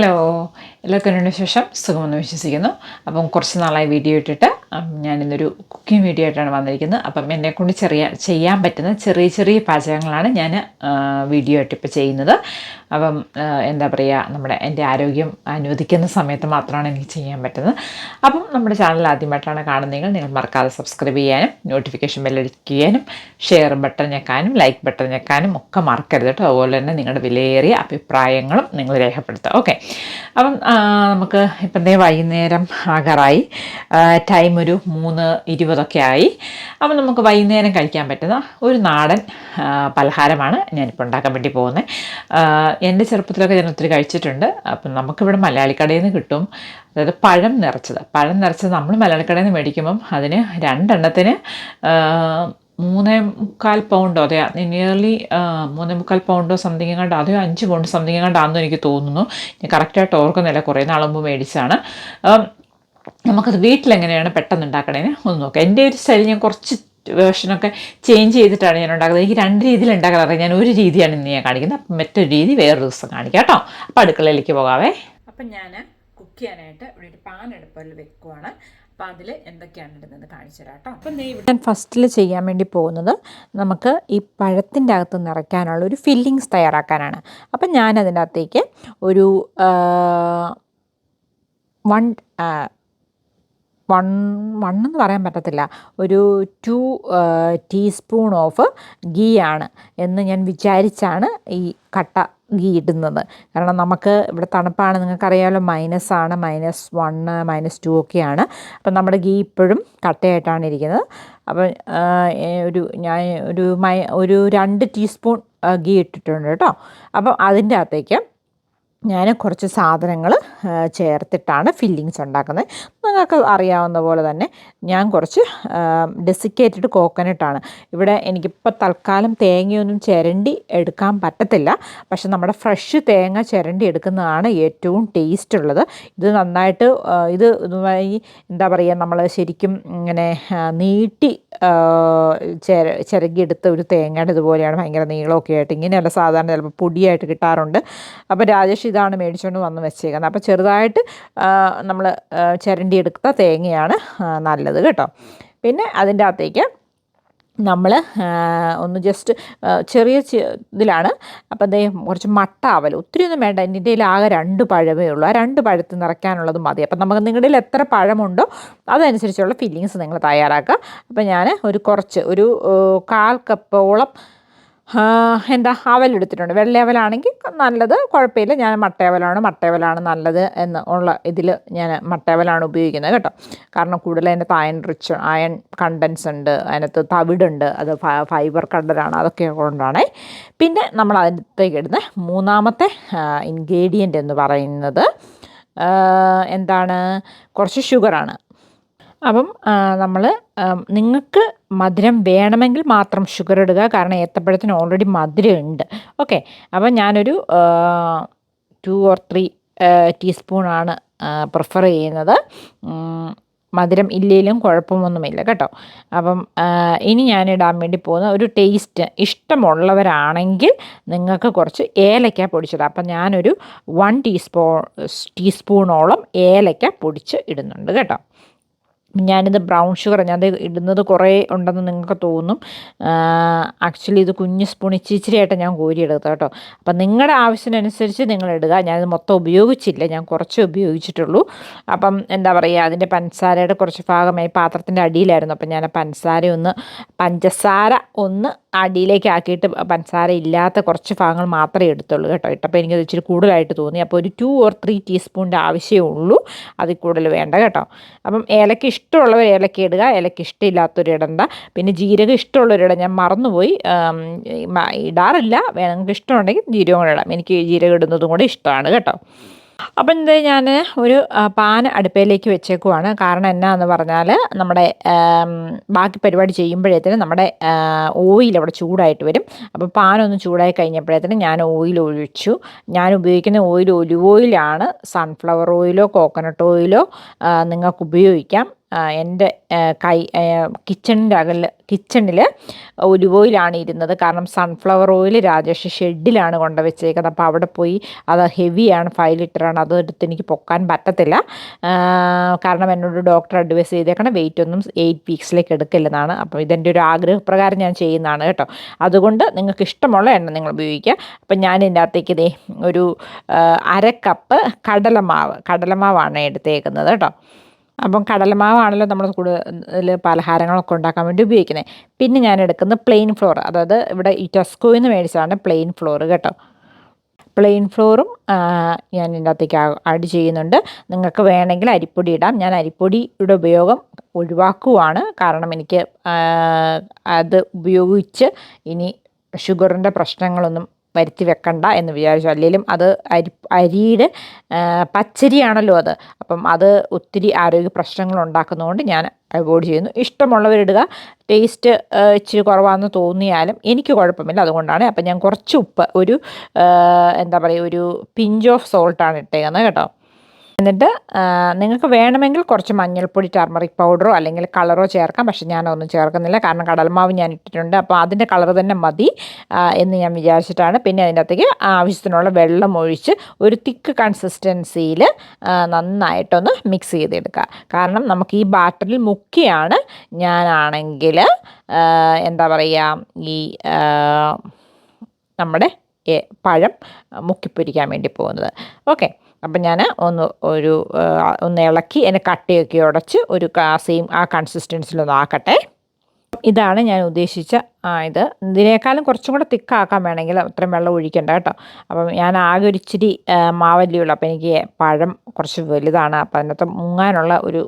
Hello. എല്ലാവർക്കും ശേഷം സുഖമെന്ന് വിശ്വസിക്കുന്നു. അപ്പം കുറച്ച് നാളായി വീഡിയോ ഇട്ടിട്ട് ഞാനിന്നൊരു കുക്കിംഗ് വീഡിയോ ആയിട്ടാണ് വന്നിരിക്കുന്നത്. അപ്പം എന്നെ കൊണ്ട് ചെറിയ ചെയ്യാൻ പറ്റുന്ന ചെറിയ ചെറിയ പാചകങ്ങളാണ് ഞാൻ വീഡിയോ ആയിട്ട് ഇപ്പോൾ ചെയ്യുന്നത്. അപ്പം എന്താ പറയുക നമ്മുടെ എന്റെ ആരോഗ്യം അനുവദിക്കുന്ന സമയത്ത് മാത്രമാണ് എനിക്ക് ചെയ്യാൻ പറ്റുന്നത്. അപ്പം നമ്മുടെ ചാനൽ ആദ്യമായിട്ടാണ് കാണുന്നതെങ്കിൽ നിങ്ങൾ മറക്കാതെ സബ്സ്ക്രൈബ് ചെയ്യാനും നോട്ടിഫിക്കേഷൻ ബെല്ലടിക്കാനും ഷെയർ ബട്ടൺ ഞെക്കാനും ലൈക്ക് ബട്ടൺ ഞെക്കാനും ഒക്കെ മറക്കരുത് കേട്ടോ. അതുപോലെ തന്നെ നിങ്ങളുടെ വിലയേറിയ അഭിപ്രായങ്ങളും നിങ്ങൾ രേഖപ്പെടുത്തുക. ഓക്കെ അപ്പം നമുക്ക് ഇപ്പം തന്നെ വൈകുന്നേരം ആകാറായി. ടൈം ഒരു മൂന്ന് ഇരുപതൊക്കെ ആയി. അപ്പം നമുക്ക് വൈകുന്നേരം കഴിക്കാൻ പറ്റുന്ന ഒരു നാടൻ പലഹാരമാണ് ഞാനിപ്പോൾ ഉണ്ടാക്കാൻ വേണ്ടി പോകുന്നത്. എന്റെ ചെറുപ്പത്തിലൊക്കെ ഞാൻ ഒത്തിരി കഴിച്ചിട്ടുണ്ട്. അപ്പം നമുക്കിവിടെ മലയാളിക്കടയിൽ നിന്ന് കിട്ടും. അതായത് പഴം നിറച്ചത്. പഴം നിറച്ചത് നമ്മൾ മലയാളിക്കടയിൽ നിന്ന് മേടിക്കുമ്പം അതിന് രണ്ടെണ്ണത്തിന് മൂന്നേ മുക്കാൽ പൗണ്ടോ അതെ നിയർലി മൂന്നേ മുക്കാൽ പൗണ്ടോ സംതിങ് എങ്ങാണ്ട് അതെയോ അഞ്ച് പൗണ്ട് സംതിങ് കണ്ടാണെന്ന് എനിക്ക് തോന്നുന്നു. ഞാൻ കറക്റ്റായിട്ട് ഓർക്കുന്നില്ല കുറേ നാൾ മുമ്പ് മേടിച്ചാണ് നമുക്കത് വീട്ടിലെങ്ങനെയാണ് പെട്ടെന്ന് ഉണ്ടാക്കണേന്ന് ഒന്ന് നോക്കാം. എന്റെ ഒരു സ്റ്റൈൽ ഞാൻ കുറച്ച് വേർഷനൊക്കെ ചേഞ്ച് ചെയ്തിട്ടാണ് ഞാൻ ഉണ്ടാക്കുന്നത്. എനിക്ക് രണ്ട് രീതിയിൽ ഉണ്ടാക്കാറ് ഞാൻ ഒരു രീതിയാണ് ഇന്ന് ഞാൻ കാണിക്കുന്നത്. അപ്പം മറ്റൊരു രീതി വേറൊരു ദിവസം കാണിക്കാം കേട്ടോ. അപ്പം അടുക്കളയിലേക്ക് പോകാവേ. അപ്പം ഞാൻ കുക്ക് ചെയ്യാനായിട്ട് ഇവിടെ ഒരു പാൻ അടുപ്പിൽ വെക്കുവാണ്. അപ്പം അതിൽ എന്തൊക്കെയാണ് ഇടുന്നത് കാണിച്ചു തരാം കേട്ടോ. അപ്പം ഞാൻ ഫസ്റ്റിൽ ചെയ്യാൻ വേണ്ടി പോകുന്നത് നമുക്ക് ഈ പഴത്തിന്റെ അകത്ത് നിറയ്ക്കാനുള്ള ഒരു ഫില്ലിങ്സ് തയ്യാറാക്കാനാണ്. അപ്പം ഞാൻ അതിന്റെ അകത്തേക്ക് ഒരു വൺ വൺ വൺ എന്ന് പറയാൻ പറ്റത്തില്ല. ഒരു ടു ടീസ്പൂൺ ഓഫ് ഗീ ആണ് എന്ന് ഞാൻ വിചാരിച്ചാണ് ഈ കട്ട ഇടുന്നത് കാരണം നമുക്ക് ഇവിടെ തണുപ്പാണ് നിങ്ങൾക്കറിയാമല്ലോ മൈനസ് ആണ് മൈനസ് വണ്ണ് മൈനസ് ടു ഒക്കെയാണ്. അപ്പം നമ്മുടെ ഗീ ഇപ്പോഴും കട്ടയായിട്ടാണ് ഇരിക്കുന്നത്. അപ്പം ഒരു ഞാൻ ഒരു മൈ ഒരു രണ്ട് ടീസ്പൂൺ ഗീ ഇട്ടിട്ടുണ്ട് കേട്ടോ. അപ്പം അതിന്റെ അകത്തേക്ക് ഞാൻ കുറച്ച് സാധനങ്ങൾ ചേർത്തിട്ടാണ് ഫില്ലിങ്സ് ഉണ്ടാക്കുന്നത്. നിങ്ങൾക്ക് അറിയാവുന്ന പോലെ തന്നെ ഞാൻ കുറച്ച് ഡെസിക്കേറ്റഡ് കോക്കനട്ടാണ് ഇവിടെ എനിക്കിപ്പോൾ തൽക്കാലം തേങ്ങയൊന്നും ചിരണ്ടി എടുക്കാൻ പറ്റത്തില്ല. പക്ഷെ നമ്മുടെ ഫ്രഷ് തേങ്ങ ചിരണ്ടി എടുക്കുന്നതാണ് ഏറ്റവും ടേസ്റ്റ് ഉള്ളത്. ഇത് നന്നായിട്ട് ഇത് ഇതുമായി എന്താ പറയുക നമ്മൾ ശരിക്കും ഇങ്ങനെ നീട്ടി ചിര ചിരകിയെടുത്ത ഒരു തേങ്ങയുടെ ഇതുപോലെയാണ് ഭയങ്കര നീളമൊക്കെ ആയിട്ട്. ഇങ്ങനെയല്ല സാധാരണ ചിലപ്പോൾ പൊടിയായിട്ട് കിട്ടാറുണ്ട്. അപ്പോൾ രാജേഷ് ഇതാണ് മേടിച്ചുകൊണ്ട് വന്ന് വെച്ചേക്കുന്നത് അപ്പോൾ ചെറുതായിട്ട് നമ്മൾ ചിരണ്ടി എടുത്ത തേങ്ങയാണ് നല്ലത് കേട്ടോ. പിന്നെ അതിന്റെ അകത്തേക്ക് നമ്മൾ ഒന്ന് ജസ്റ്റ് ചെറിയ ഇതിലാണ്. അപ്പോൾ ദേ കുറച്ച് മട്ട ആവൽ ഒത്തിരി ഒന്നും വേണ്ട. എന്റെ കയ്യിൽ ആകെ രണ്ട് പഴമേ ഉള്ളൂ. ആ രണ്ട് പഴത്ത് നിറയ്ക്കാനുള്ളത് മതി. അപ്പം നമുക്ക് നിങ്ങളുടെ കയ്യിൽ എത്ര പഴമുണ്ടോ അതനുസരിച്ചുള്ള ഫില്ലിങ്സ് നിങ്ങൾ തയ്യാറാക്കുക. അപ്പോൾ ഞാൻ ഒരു കുറച്ച് ഒരു കാൽ കപ്പോളം എന്താ അവലെടുത്തിട്ടുണ്ട് വെള്ളയവലാണെങ്കിൽ നല്ലത് കുഴപ്പമില്ല. ഞാൻ മട്ടയവലാണ് മട്ടയവലാണ് നല്ലത് എന്ന് ഉള്ള ഇതിൽ ഞാൻ മട്ടയവലാണ് ഉപയോഗിക്കുന്നത് കേട്ടോ. കാരണം കൂടുതൽ അതിനകത്ത് അയൺ റിച്ച് അയൺ കണ്ടൻസ് ഉണ്ട് അതിനകത്ത് തവിടുണ്ട് അത് ഫൈബർ കണ്ടന്റാണ് അതൊക്കെ കൊണ്ടാണ്. പിന്നെ നമ്മൾ അതിനകത്തേക്ക് ഇടുന്ന മൂന്നാമത്തെ ഇൻഗ്രീഡിയന്റ് എന്ന് പറയുന്നത് എന്താണ് കുറച്ച് ഷുഗറാണ് അപ്പം നമ്മൾ നിങ്ങൾക്ക് മധുരം വേണമെങ്കിൽ മാത്രം ഷുഗർ ഇടുക. കാരണം ഏത്തപ്പഴത്തിന് ഓൾറെഡി മധുരം ഉണ്ട് ഓക്കെ അപ്പം ഞാനൊരു ടു ഓർ ത്രീ ടീസ്പൂണാണ് പ്രിഫർ ചെയ്യുന്നത്. മധുരം ഇല്ലെങ്കിലും കുഴപ്പമൊന്നുമില്ല കേട്ടോ. അപ്പം ഇനി ഞാൻ ഇടാൻ വേണ്ടി പോകുന്ന ഒരു ടേസ്റ്റ് ഇഷ്ടമുള്ളവരാണെങ്കിൽ നിങ്ങൾക്ക് കുറച്ച് ഏലക്ക പൊടിച്ചിടാം. അപ്പം ഞാനൊരു വൺ ടീസ്പൂ ടീസ്പൂണോളം ഏലക്ക പൊടിച്ച് ഇടുന്നുണ്ട് കേട്ടോ. ഞാനിത് ബ്രൗൺ ഷുഗർ ഞാൻ ഇടുന്നത് കുറേ ഉണ്ടെന്ന് നിങ്ങൾക്ക് തോന്നും. ആക്ച്വലി ഇത് കുഞ്ഞ് സ്പൂൺ ഇച്ചിരിയായിട്ട് ഞാൻ കോരിയെടുത്തത് കേട്ടോ. അപ്പം നിങ്ങളുടെ ആവശ്യത്തിനനുസരിച്ച് നിങ്ങൾ ഇടുക. ഞാനിത് മൊത്തം ഉപയോഗിച്ചില്ല. ഞാൻ കുറച്ച് ഉപയോഗിച്ചിട്ടുള്ളൂ. അപ്പം എന്താ പറയുക അതിന്റെ പഞ്ചസാരയുടെ കുറച്ച് ഭാഗമായി പാത്രത്തിന്റെ അടിയിലായിരുന്നു. അപ്പം ഞാൻ പഞ്ചസാര ഒന്ന് പഞ്ചസാര ഒന്ന് അടിയിലേക്ക് ആക്കിയിട്ട് പഞ്ചസാര ഇല്ലാത്ത കുറച്ച് ഭാഗങ്ങൾ മാത്രമേ എടുത്തുള്ളൂ കേട്ടോ. ഇട്ടപ്പോൾ എനിക്കത് ഇച്ചിരി കൂടുതലായിട്ട് തോന്നി. അപ്പോൾ ഒരു ടു ഓർ ത്രീ ടീസ്പൂണിന്റെ ആവശ്യമേ ഉള്ളൂ. അതിൽ കൂടുതൽ വേണ്ട കേട്ടോ. അപ്പം ഏലക്ക ഇഷ്ടമുള്ളവർ ഏലക്ക ഇടുക. ഏലക്ക ഇഷ്ടമില്ലാത്തവർ ഇടണ്ട. പിന്നെ ജീരകം ഇഷ്ടമുള്ളവരിടാം ഞാൻ മറന്നുപോയി. ഇടാറില്ല. വേണമെങ്കിൽ ഇഷ്ടമുണ്ടെങ്കിൽ ജീരകം കൂടെ ഇടാം. എനിക്ക് ജീരകം ഇടുന്നതും കൂടെ ഇഷ്ടമാണ് കേട്ടോ. അപ്പം എന്താ ഞാൻ ഒരു പാൻ അടുപ്പയിലേക്ക് വെച്ചേക്കുവാണ്. കാരണം എന്നാന്ന് പറഞ്ഞാൽ നമ്മുടെ ബാക്കി പരിപാടി ചെയ്യുമ്പോഴത്തേനും നമ്മുടെ ഓയിൽ അവിടെ ചൂടായിട്ട് വരും. അപ്പോൾ പാനൊന്ന് ചൂടായി കഴിഞ്ഞപ്പോഴത്തേനും ഞാൻ ഓയിൽ ഒഴിച്ചു. ഞാൻ ഉപയോഗിക്കുന്ന ഓയിൽ ഒലിവ് ഓയിലാണ്. സൺഫ്ലവർ ഓയിലോ കോക്കനട്ട് ഓയിലോ നിങ്ങൾക്ക് ഉപയോഗിക്കാം എന്റെ കൈ കിച്ചണിന്റെ അകലിൽ കിച്ചണിൽ ഒലിവ് ഓയിലാണ് ഇരുന്നത്. കാരണം സൺഫ്ലവർ ഓയിൽ രാജേഷ് ഷെഡിലാണ് കൊണ്ട് വെച്ചേക്കുന്നത് അപ്പോൾ അവിടെ പോയി അത് ഹെവിയാണ് ഫൈവ് ലിറ്ററാണ് അത് എടുത്ത് എനിക്ക് പൊക്കാൻ പറ്റത്തില്ല. കാരണം എന്നോട് ഡോക്ടർ അഡ്വൈസ് ചെയ്തേക്കണം വെയിറ്റ് ഒന്നും എയ്റ്റ് വീക്സിലേക്ക് എടുക്കില്ലെന്നാണ്. അപ്പോൾ ഇതെന്റെ ഒരു ആഗ്രഹപ്രകാരം ഞാൻ ചെയ്യുന്നതാണ് കേട്ടോ. അതുകൊണ്ട് നിങ്ങൾക്ക് ഇഷ്ടമുള്ള എണ്ണ നിങ്ങൾ ഉപയോഗിക്കുക. അപ്പം ഞാൻ ഇതിന്റെ അകത്തേക്ക് ഇതേ ഒരു അര കപ്പ് കടലമാവ് കടലമാവാണ് എടുത്തേക്കുന്നത് കേട്ടോ. അപ്പം കടലമാവാണല്ലോ നമ്മൾ കൂടുതൽ പലഹാരങ്ങളൊക്കെ ഉണ്ടാക്കാൻ വേണ്ടി ഉപയോഗിക്കുന്നത്. പിന്നെ ഞാൻ എടുക്കുന്നത് പ്ലെയിൻ ഫ്ലോർ അതായത് ഇവിടെ ഈ ടെസ്കോയിൽ നിന്ന് മേടിച്ചതാണ് പ്ലെയിൻ ഫ്ലോർ കേട്ടോ. പ്ലെയിൻ ഫ്ലോറും ഞാൻ ഇതിന്റെ അകത്തേക്ക് ആഡ് ചെയ്യുന്നുണ്ട്. നിങ്ങൾക്ക് വേണമെങ്കിൽ അരിപ്പൊടി ഇടാം. ഞാൻ അരിപ്പൊടിയുടെ ഉപയോഗം ഒഴിവാക്കുവാണ്. കാരണം എനിക്ക് അത് ഉപയോഗിച്ച് ഇനി ഷുഗറിന്റെ പ്രശ്നങ്ങളൊന്നും വരുത്തി വെക്കണ്ട എന്ന് വിചാരിച്ചു. അല്ലെങ്കിലും അത് അരി അരിയുടെ പച്ചരിയാണല്ലോ അത്. അപ്പം അത് ഒത്തിരി ആരോഗ്യ പ്രശ്നങ്ങൾ ഉണ്ടാക്കുന്നതുകൊണ്ട് ഞാൻ അവോയ്ഡ് ചെയ്യുന്നു. ഇഷ്ടമുള്ളവരിടുക ടേസ്റ്റ് ഇച്ചിരി കുറവാണെന്ന് തോന്നിയാലും എനിക്ക് കുഴപ്പമില്ല. അതുകൊണ്ടാണ് അപ്പം ഞാൻ കുറച്ച് ഉപ്പ് ഒരു എന്താ പറയുക ഒരു പിഞ്ച് ഓഫ് സോൾട്ടാണ് ഇട്ടേക്കുന്നത് കേട്ടോ. എന്നിട്ട് നിങ്ങൾക്ക് വേണമെങ്കിൽ കുറച്ച് മഞ്ഞൾപ്പൊടി ടർമറിക് പൗഡറോ അല്ലെങ്കിൽ കളറോ ചേർക്കാം. പക്ഷെ ഞാനൊന്നും ചേർക്കുന്നില്ല. കാരണം കടൽമാവ് ഞാൻ ഇട്ടിട്ടുണ്ട്. അപ്പോൾ അതിന്റെ കളർ തന്നെ മതി എന്ന് ഞാൻ വിചാരിച്ചിട്ടാണ്. പിന്നെ അതിന്റെ അകത്തേക്ക് ആവശ്യത്തിനുള്ള വെള്ളം ഒഴിച്ച് ഒരു തിക്ക് കൺസിസ്റ്റൻസിയിൽ നന്നായിട്ടൊന്ന് മിക്സ് ചെയ്തെടുക്കുക. കാരണം നമുക്ക് ഈ ബാറ്ററിൽ മുക്കിയാണ് ഞാനാണെങ്കിൽ എന്താ പറയുക ഈ നമ്മുടെ പഴം മുക്കിപ്പൊരിക്കാൻ വേണ്ടി പോകുന്നത്. ഓക്കെ. അപ്പം ഞാൻ ഒന്ന് ഒരു ഒന്ന് ഇളക്കി എന്നെ കട്ടിയൊക്കെ ഉടച്ച് ഒരു സെയിം ആ കൺസിസ്റ്റൻസിലൊന്ന് ആക്കട്ടെ. ഇതാണ് ഞാൻ ഉദ്ദേശിച്ച ഇത്. ഇതിനേക്കാളും കുറച്ചും കൂടെ തിക്കാക്കാൻ വേണമെങ്കിൽ അത്രയും വെള്ളം ഒഴിക്കണ്ട കേട്ടോ. അപ്പം ഞാൻ ആകെ ഒരു ഇച്ചിരി മാവല്ലിയുള്ളൂ. അപ്പോൾ എനിക്ക് പഴം കുറച്ച് വലുതാണ്. അപ്പം അതിനകത്ത് മുങ്ങാനുള്ള ഒരു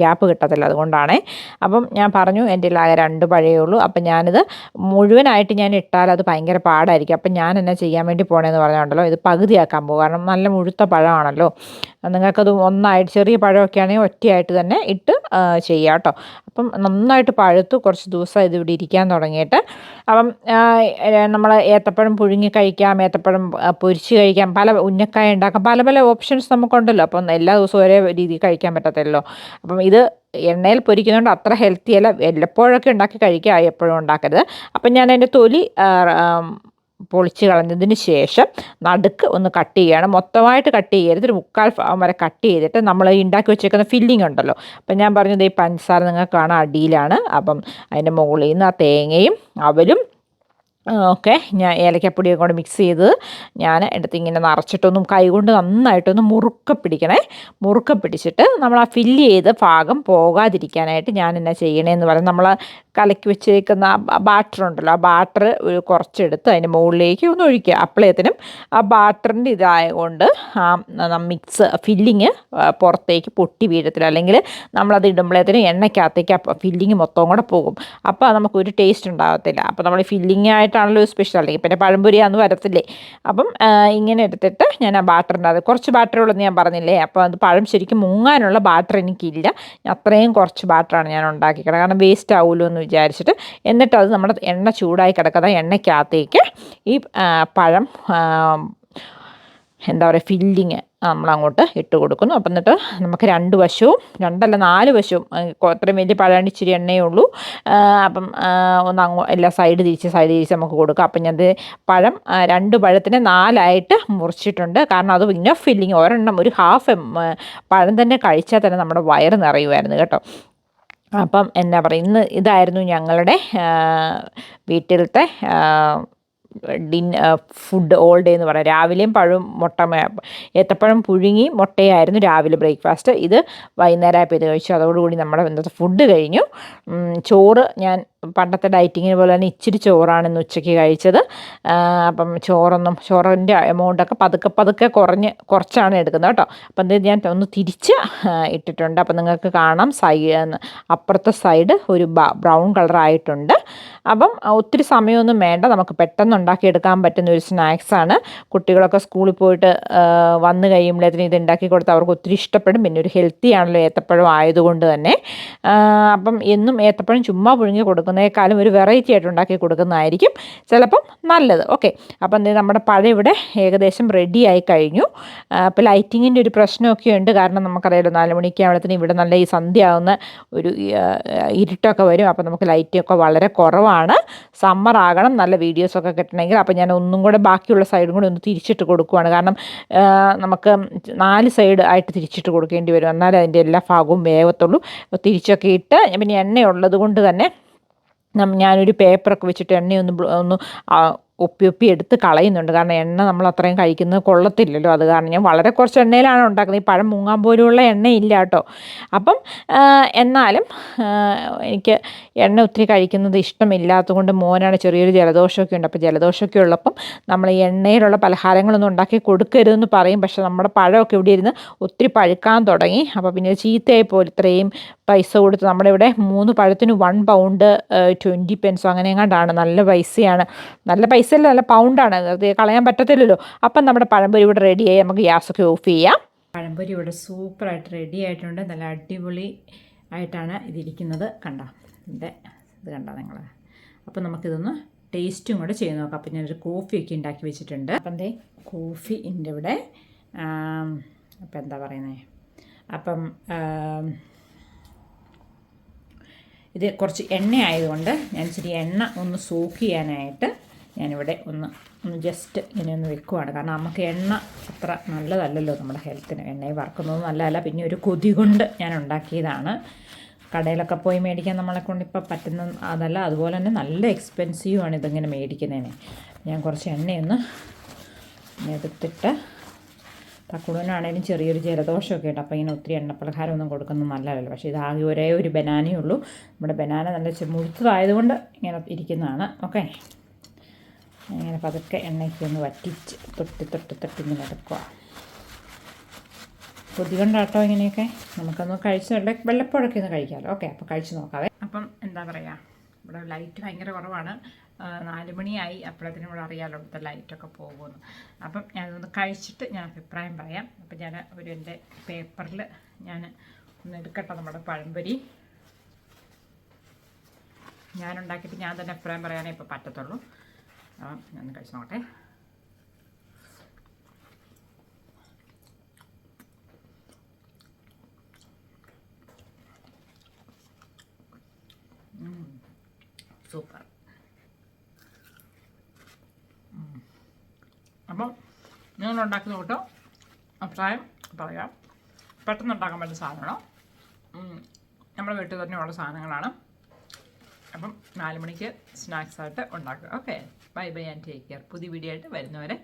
ഗ്യാപ്പ് കിട്ടത്തില്ല അതുകൊണ്ടാണേ. അപ്പം ഞാൻ പറഞ്ഞു എന്റെ ആകെ രണ്ട് പഴയേ ഉള്ളൂ. അപ്പം ഞാനിത് മുഴുവനായിട്ട് ഞാൻ ഇട്ടാൽ അത് ഭയങ്കര പാടായിരിക്കും. അപ്പം ഞാൻ എന്നെ ചെയ്യാൻ വേണ്ടി പോകണമെന്ന് പറഞ്ഞുണ്ടല്ലോ ഇത് പകുതിയാക്കാൻ പോകും. കാരണം നല്ല മുഴുത്ത പഴമാണല്ലോ. നിങ്ങൾക്കത് ഒന്നായിട്ട് ചെറിയ പഴമൊക്കെ ആണെങ്കിൽ ഒറ്റയായിട്ട് തന്നെ ഇട്ട് ചെയ്യാം കേട്ടോ. അപ്പം നന്നായിട്ട് പഴുത്ത് കുറച്ച് ദിവസം ഇതിവിടെ ഇരിക്കാൻ തുടങ്ങിയിട്ട്. അപ്പം നമ്മൾ ഏത്തപ്പഴം പുഴുങ്ങി കഴിക്കാം ഏത്തപ്പഴം പൊരിച്ച് കഴിക്കാം. പല ഉന്നക്കായ ഉണ്ടാക്കാം. പല പല ഓപ്ഷൻസ് നമുക്കുണ്ടല്ലോ. അപ്പം എല്ലാ ദിവസവും ഒരേ രീതിയിൽ കഴിക്കാൻ പറ്റത്തില്ലല്ലോ. അപ്പം ഇത് എണ്ണയിൽ പൊരിക്കുന്നതുകൊണ്ട് അത്ര ഹെൽത്തി അല്ല. വല്ലപ്പോഴൊക്കെ ഉണ്ടാക്കി കഴിക്കുക എപ്പോഴും ഉണ്ടാക്കരുത്. അപ്പം ഞാൻ അതിന്റെ തൊലി പൊളിച്ച് കളഞ്ഞതിന് ശേഷം നടുക്ക് ഒന്ന് കട്ട് ചെയ്യണം. മൊത്തമായിട്ട് കട്ട് ചെയ്യരുത്. ഒരു മുക്കാൽ വരെ കട്ട് ചെയ്തിട്ട് നമ്മൾ ഉണ്ടാക്കി വെച്ചേക്കുന്ന ഫില്ലിംഗ് ഉണ്ടല്ലോ. അപ്പം ഞാൻ പറഞ്ഞത് ഈ പഞ്ചസാര നിങ്ങൾക്ക് കാണാൻ അടിയിലാണ്. അപ്പം അതിന്റെ മുകളിൽ നിന്ന് ആ തേങ്ങയും അവലും ഓക്കെ. ഞാൻ ഏലക്കപ്പൊടിയൊക്കെ കൂടെ മിക്സ് ചെയ്ത് ഞാൻ എടുത്ത് ഇങ്ങനെ നിറച്ചിട്ടൊന്നും കൈകൊണ്ട് നന്നായിട്ടൊന്ന് മുറുക്ക പിടിക്കണേ. മുറുക്ക പിടിച്ചിട്ട് നമ്മൾ ആ ഫില്ല് ചെയ്ത് ഭാഗം പോകാതിരിക്കാനായിട്ട് ഞാൻ എന്നാ ചെയ്യണേന്ന് പറഞ്ഞാൽ നമ്മൾ കലക്കി വെച്ചേക്കുന്ന ബാറ്റർ ഉണ്ടല്ലോ ആ ബാറ്റർ കുറച്ചെടുത്ത് അതിന്റെ മുകളിലേക്ക് ഒന്ന് ഒഴിക്കുക. അപ്പളയത്തിനും ആ ബാറ്ററിന്റെ ഇതായതുകൊണ്ട് ആ മിക്സ് ഫില്ലിങ് പുറത്തേക്ക് പൊട്ടി വീഴത്തില്ല. അല്ലെങ്കിൽ നമ്മളത് ഇടുമ്പോഴത്തേനും എണ്ണയ്ക്കകത്തേക്ക് ഫില്ലിങ് മൊത്തം കൂടെ പോകും. അപ്പോൾ നമുക്കൊരു ടേസ്റ്റ് ഉണ്ടാകത്തില്ല. അപ്പോൾ നമ്മൾ ഫില്ലിങ് ആയിട്ടാണല്ലോ സ്പെഷ്യൽ. അല്ലെങ്കിൽ പിന്നെ പഴംപൊരി അന്ന് വരത്തില്ലേ. അപ്പം ഇങ്ങനെ എടുത്തിട്ട് ഞാൻ ആ ബാറ്ററിന്റെ അത് കുറച്ച് ബാറ്ററുകളൊന്നും ഞാൻ പറഞ്ഞില്ലേ. അപ്പോൾ അത് പഴം ശരിക്കും മുങ്ങാനുള്ള ബാറ്റർ എനിക്കില്ല. അത്രയും കുറച്ച് ബാറ്ററാണ് ഞാൻ ഉണ്ടാക്കിക്കണം കാരണം വേസ്റ്റ് ആവുമല്ലോ എന്ന് വിചാരിച്ചിട്ട് എന്നിട്ട് അത് നമ്മുടെ എണ്ണ ചൂടായി കിടക്കുന്ന എണ്ണയ്ക്കകത്തേക്ക് ഈ പഴം എന്താ പറയുക ഫില്ലിങ് നമ്മളങ്ങോട്ട് ഇട്ട് കൊടുക്കുന്നു. അപ്പം എന്നിട്ട് നമുക്ക് രണ്ട് വശവും രണ്ടല്ല നാല് വശവും അത്രയും വലിയ പഴം ഇച്ചിരി എണ്ണയേ ഉള്ളൂ. അപ്പം ഒന്ന് അങ്ങോ എല്ലാ സൈഡ് തിരിച്ച് സൈഡ് തിരിച്ച് നമുക്ക് കൊടുക്കാം. അപ്പം ഞാൻ പഴം രണ്ട് പഴത്തിനെ നാലായിട്ട് മുറിച്ചിട്ടുണ്ട്. കാരണം അത് പിന്നെ ഫില്ലിങ് ഒരെണ്ണം ഒരു ഹാഫ് പഴം തന്നെ കഴിച്ചാൽ തന്നെ നമ്മുടെ വയറ് നിറയുമായിരുന്നു കേട്ടോ. അപ്പം എന്താ പറയുക ഇന്ന് ഇതായിരുന്നു ഞങ്ങളുടെ വീട്ടിലത്തെ ഡിൻ ഫുഡ് ഓൾ ഡേ എന്ന് പറയാം. രാവിലെയും പഴവും മുട്ട ഏത്തപ്പഴം പുഴുങ്ങി മുട്ടയായിരുന്നു രാവിലെ ബ്രേക്ക്ഫാസ്റ്റ് ഇത് വൈകുന്നേരമായപ്പോൾ ഇത് കഴിച്ചു. അതോടുകൂടി നമ്മുടെ ഇന്നത്തെ ഫുഡ് കഴിഞ്ഞു. ചോറ് ഞാൻ പണ്ടത്തെ ഡയറ്റിങ്ങിന് പോലെ തന്നെ ഇച്ചിരി ചോറാണ് ഇന്ന് ഉച്ചയ്ക്ക് കഴിച്ചത്. അപ്പം ചോറൊന്നും ചോറിന്റെ എമൗണ്ടൊക്കെ പതുക്കെ പതുക്കെ കുറഞ്ഞ് കുറച്ചാണ് എടുക്കുന്നത് കേട്ടോ. അപ്പം ഇത് ഞാൻ ഒന്ന് തിരിച്ച് ഇട്ടിട്ടുണ്ട്. അപ്പം നിങ്ങൾക്ക് കാണാം. സൈ അപ്പുറത്തെ സൈഡ് ഒരു ബ്രൗൺ കളറായിട്ടുണ്ട്. അപ്പം ഒത്തിരി സമയമൊന്നും വേണ്ട. നമുക്ക് പെട്ടെന്ന് ഉണ്ടാക്കിയെടുക്കാൻ പറ്റുന്ന ഒരു സ്നാക്സാണ്. കുട്ടികളൊക്കെ സ്കൂളിൽ പോയിട്ട് വന്നു കഴിയുമ്പോഴത്തേന് ഇത് ഉണ്ടാക്കി കൊടുത്ത് അവർക്ക് ഒത്തിരി ഇഷ്ടപ്പെടും. പിന്നെ ഒരു ഹെൽത്തി ആണല്ലോ ഏത്തപ്പഴം ആയതുകൊണ്ട് തന്നെ. അപ്പം എന്നും ഏത്തപ്പഴം ചുമ്മാ പുഴുങ്ങി കൊടുക്കുന്ന കൊടുക്കുന്നേക്കാളും ഒരു വെറൈറ്റി ആയിട്ട് ഉണ്ടാക്കി കൊടുക്കുന്നതായിരിക്കും ചിലപ്പം നല്ലത്. ഓക്കെ അപ്പം നമ്മുടെ പഴം ഇവിടെ ഏകദേശം റെഡി ആയി കഴിഞ്ഞു. അപ്പോൾ ലൈറ്റിങ്ങിന്റെ ഒരു പ്രശ്നമൊക്കെ ഉണ്ട്. കാരണം നമുക്കറിയാലോ നാല് മണിക്കാവുമ്പഴത്തേന് ഇവിടെ നല്ല ഈ സന്ധ്യ ആവുന്ന ഒരു ഇരുട്ടൊക്കെ വരും. അപ്പോൾ നമുക്ക് ലൈറ്റൊക്കെ വളരെ കുറവാണ്. സമ്മർ ആകണം നല്ല വീഡിയോസൊക്കെ കിട്ടണമെങ്കിൽ. അപ്പോൾ ഞാൻ ഒന്നും കൂടെ ബാക്കിയുള്ള സൈഡും കൂടെ ഒന്ന് തിരിച്ചിട്ട് കൊടുക്കുവാണ്. കാരണം നമുക്ക് നാല് സൈഡ് ആയിട്ട് തിരിച്ചിട്ട് കൊടുക്കേണ്ടി വരും. എന്നാലേ അതിന്റെ എല്ലാ ഭാഗവും വേവത്തുള്ളൂ. അപ്പോൾ തിരിച്ചൊക്കെ ഇട്ട് പിന്നെ എണ്ണയുള്ളത് കൊണ്ട് തന്നെ ഞാനൊരു പേപ്പറൊക്കെ വെച്ചിട്ട് എണ്ണയൊന്ന് ഒന്ന് ഒപ്പി എടുത്ത് കളയുന്നുണ്ട്. കാരണം എണ്ണ നമ്മൾ അത്രയും കഴിക്കുന്നത് കൊള്ളത്തില്ലല്ലോ. അത് കാരണം ഞാൻ വളരെ കുറച്ച് എണ്ണയിലാണ് ഉണ്ടാക്കുന്നത്. ഈ പഴം മുങ്ങാൻ പോലുള്ള എണ്ണയില്ല കേട്ടോ. അപ്പം എന്നാലും എനിക്ക് എണ്ണ ഒത്തിരി കഴിക്കുന്നത് ഇഷ്ടമില്ലാത്തത് കൊണ്ട് മോനാണ് ചെറിയൊരു ജലദോഷമൊക്കെ ഉണ്ട്. അപ്പോൾ ജലദോഷമൊക്കെ ഉള്ളപ്പം നമ്മൾ ഈ എണ്ണയിലുള്ള പലഹാരങ്ങളൊന്നും ഉണ്ടാക്കി കൊടുക്കരുതെന്ന് പറയും. പക്ഷെ നമ്മുടെ പഴമൊക്കെ ഇവിടെ ഇരുന്ന് ഒത്തിരി പഴുക്കാൻ തുടങ്ങി. അപ്പോൾ പിന്നെ ചീത്തയായി പോലെ ഇത്രയും പൈസ കൊടുത്ത് നമ്മുടെ ഇവിടെ മൂന്ന് പഴത്തിന് വൺ പൗണ്ട് ട്വന്റി പെൻസോ അങ്ങനെ എങ്ങാണ്ടാണ്. നല്ല പൈസയാണ്. നല്ല പൈസ അല്ല നല്ല പൗണ്ടാണ് കളയാൻ പറ്റത്തില്ലല്ലോ. അപ്പം നമ്മുടെ പഴംപൊരി ഇവിടെ റെഡിയായി നമുക്ക് ഗ്യാസൊക്കെ ഓഫ് ചെയ്യാം. പഴംപൊരി ഇവിടെ സൂപ്പറായിട്ട് റെഡി ആയിട്ടുണ്ട്. നല്ല അടിപൊളി ആയിട്ടാണ് ഇതിരിക്കുന്നത്. കണ്ട? ഇതിന്റെ ഇത് കണ്ട നിങ്ങൾ അപ്പോൾ നമുക്കിതൊന്ന് ടേസ്റ്റും കൂടെ ചെയ്ത് നോക്കാം. അപ്പം ഞാനൊരു കോഫിയൊക്കെ ഉണ്ടാക്കി വെച്ചിട്ടുണ്ട്. അപ്പം എന്തേ കോഫി ഉണ്ട് ഇവിടെ അപ്പം എന്താ പറയുന്നത് അപ്പം ഇത് കുറച്ച് എണ്ണ ആയതുകൊണ്ട് ഞാൻ ഇച്ചിരി എണ്ണ ഒന്ന് സോക്ക് ചെയ്യാനായിട്ട് ഞാനിവിടെ ഒന്ന് ഒന്ന് ജസ്റ്റ് ഇങ്ങനെ ഒന്ന് വെക്കുവാണ്. കാരണം നമുക്ക് എണ്ണ അത്ര നല്ലതല്ലല്ലോ നമ്മുടെ ഹെൽത്തിന് എണ്ണയിൽ വറക്കുന്നത് നല്ലതല്ല. പിന്നെ ഒരു കൊതി കൊണ്ട് ഞാൻ ഉണ്ടാക്കിയതാണ്. കടയിലൊക്കെ പോയി മേടിക്കാൻ നമ്മളെ കൊണ്ട് ഇപ്പോൾ പറ്റുന്ന അതല്ല അതുപോലെ തന്നെ നല്ല എക്സ്പെൻസീവാണ് ഇതിങ്ങനെ മേടിക്കുന്നതിന്. ഞാൻ കുറച്ച് എണ്ണയൊന്ന് എടുത്തിട്ട് തക്കുടനാണേലും ചെറിയൊരു ജലദോഷമൊക്കെ ഉണ്ട്. അപ്പോൾ ഇങ്ങനെ ഒത്തിരി എണ്ണപ്പലഹാരമൊന്നും കൊടുക്കുന്നത് നല്ലതല്ലോ. പക്ഷേ ഇത് ആകെ ഒരേ ഒരു ബനാനയേ ഉള്ളൂ. നമ്മുടെ ബനാന നല്ല മുഴുത്തതായതുകൊണ്ട് ഇങ്ങനെ ഇരിക്കുന്നതാണ്. ഓക്കെ. ഇങ്ങനെ പതുക്കെ എണ്ണയ്ക്ക് ഒന്ന് വറ്റിച്ച് തൊട്ടി തൊട്ടി തൊട്ടി ഇങ്ങനെ എടുക്കുക. കൊതി കൊണ്ടാട്ടോ ഇങ്ങനെയൊക്കെ? നമുക്കൊന്ന് കഴിച്ച് വെള്ള വെള്ളപ്പോഴൊക്കെ ഒന്ന് കഴിക്കാമല്ലോ. ഓക്കെ അപ്പോൾ കഴിച്ച് നോക്കാവേ. അപ്പം എന്താ പറയുക ഇവിടെ ലൈറ്റ് ഭയങ്കര കുറവാണ്. നാല് മണിയായി. അപ്പോഴത്തേനും ഇവിടെ അറിയാമല്ലോ ഇവിടുത്തെ ലൈറ്റൊക്കെ പോകുമെന്ന്. അപ്പം ഞാനൊന്ന് കഴിച്ചിട്ട് ഞാൻ അഭിപ്രായം പറയാം. അപ്പം ഞാൻ ഒരു എന്റെ പേപ്പറിൽ ഞാൻ ഒന്ന് എടുക്കട്ടെ നമ്മുടെ പഴംപൊരി. ഞാനുണ്ടാക്കിയിട്ട് ഞാൻ തന്നെ അഭിപ്രായം പറയാനേ ഇപ്പോൾ പറ്റത്തുള്ളൂ. അപ്പം ഞാൻ കഴിച്ച് നോക്കട്ടെ സൂപ്പർ. അപ്പം നിങ്ങൾ ഉണ്ടാക്കി നോട്ടോ അഭിപ്രായം പറയാം. പെട്ടെന്ന് ഉണ്ടാക്കാൻ പറ്റുന്ന സാധനമാണോ. നമ്മുടെ വീട്ടിൽ തന്നെയുള്ള സാധനങ്ങളാണ്. അപ്പം നാല് മണിക്ക് സ്നാക്സ് ആയിട്ട് ഉണ്ടാക്കുക. Okay. Bye bye and take care പുതിയ വീഡിയോ ആയിട്ട് വരുന്നവരെ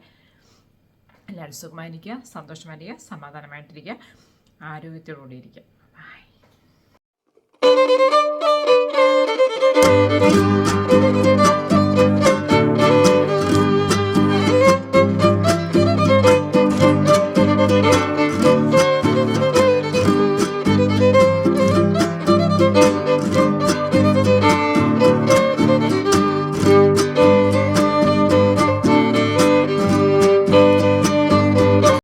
എല്ലാവരും സുഖമായിരിക്കുക സന്തോഷമായിരിക്കുക സമാധാനമായിട്ടിരിക്കുക ആരോഗ്യത്തോടുകൂടി ഇരിക്കുക. ബൈ